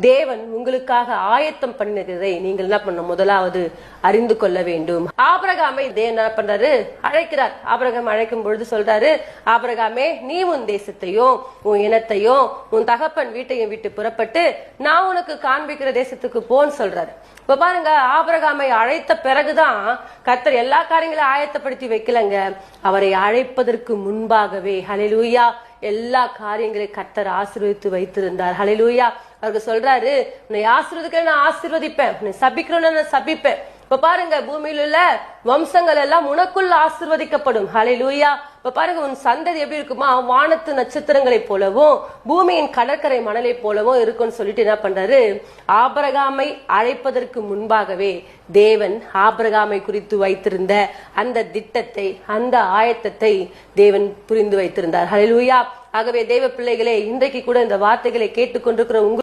தேவன் உங்களுக்காக ஆயத்தம் பண்ணினதை நீங்கள் என்ன பண்ணும் முதலாவது அறிந்து கொள்ள வேண்டும். ஆபரகாமை தேவன் என்ன பண்றாரு? அழைக்கிறார். ஆபரகம் அழைக்கும் பொழுது சொல்றாரு ஆபரகாமே நீ உன் தேசத்தையும் உன் இனத்தையும் உன் தகப்பன் வீட்டையும் விட்டு புறப்பட்டு நான் உனக்கு காண்பிக்கிற தேசத்துக்கு போன்னு சொல்றாரு. இப்ப பாருங்க ஆபரகாமை அழைத்த பிறகுதான் கத்தர் எல்லா காரியங்களையும் ஆயத்தப்படுத்தி வைக்கலங்க. அவரை அழைப்பதற்கு முன்பாகவே ஹலிலூயா எல்லா காரியங்களையும் கத்தர் ஆசீர்வதித்து வைத்திருந்தார். ஹலிலூயா அவருக்கு சொல்றாரு உன்னை ஆசீர்வதிக்க நான் ஆசிர்வதிப்பேன். உன்னை சபிக்கிறேன்னு நான் சபிப்பேன். இப்ப பாருங்க பூமியில உள்ள வம்சங்கள் எல்லாம் உனக்குள்ள ஆசிர்வதிக்கப்படும். ஹலை லூயா இப்ப பாருங்க உன் சந்ததி எப்படி இருக்குமா வானத்து நட்சத்திரங்களை போலவும் பூமியின் கடற்கரை மணலை போலவும் இருக்கும்னு சொல்லிட்டு என்ன பண்றாரு? ஆபரகாமை அழைப்பதற்கு முன்பாகவே தேவன் ஆபரகாமை குறித்து வைத்திருந்த அந்த திட்டத்தை அந்த ஆயத்தத்தை தேவன் புரிந்து வைத்திருந்தார். ஹலை லூயா ஆகவே தேவ பிள்ளைகளே இன்றைக்கு கூட இந்த வார்த்தைகளை கேட்டுக்கொண்டிருக்கிற உங்க